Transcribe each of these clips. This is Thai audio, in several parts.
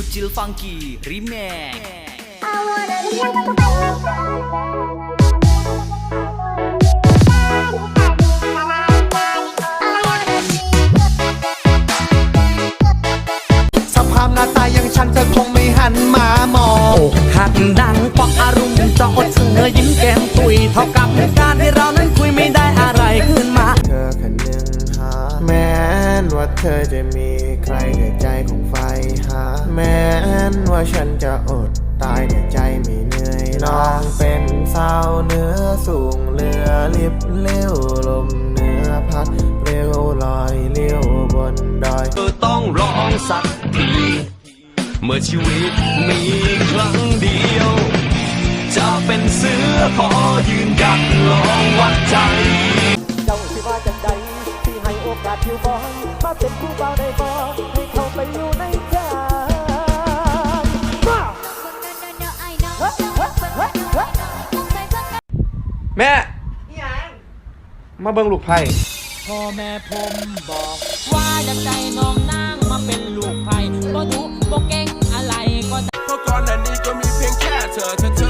Ucil Funky Remix I wanna be เธอจะมีใครแต่ใจของไฟหา แม้นว่าฉันจะอดตายแต่ใจไม่เหนื่อยน้องเป็นสาวเนื้อสูงเรือลิบเลี้ยวลมเนื้อพัดเร็วลอยเลี้ยวบนดอยเธอต้องร้องสักทีเมื่อชีวิตมีครั้งเดียว จะเป็นเสือขอยื ผิวบอนมาเป็นผู้เบาได้บ่ให้เข้าไปอยู่ในใจมาแม่ มาเบิ่งลูกไพ่พ่อแม่ผมบอก ว่าจะใจน้องนางมาเป็นลูกไผ่บ่ดุบ่เก่งอะไรก็ได้ เพราะก่อนหน้านี้ก็มีเพียงแค่เธอถ้าเธอไม่อ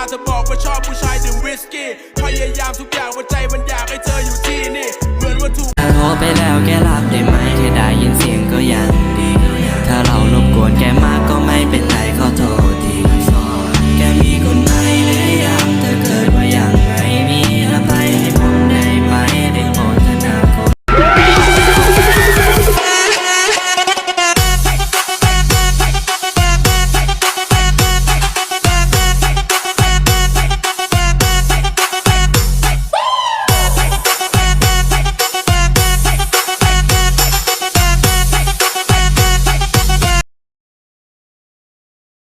าเธอบอกว่าชอบผู้ชายดื่มวิสกี้พยายามทุกอย่างว่าใจมันอยากให้เธออยู่ที่นี่ เหมือนว่าถูก โทรไปแล้วแกรับได้ไหม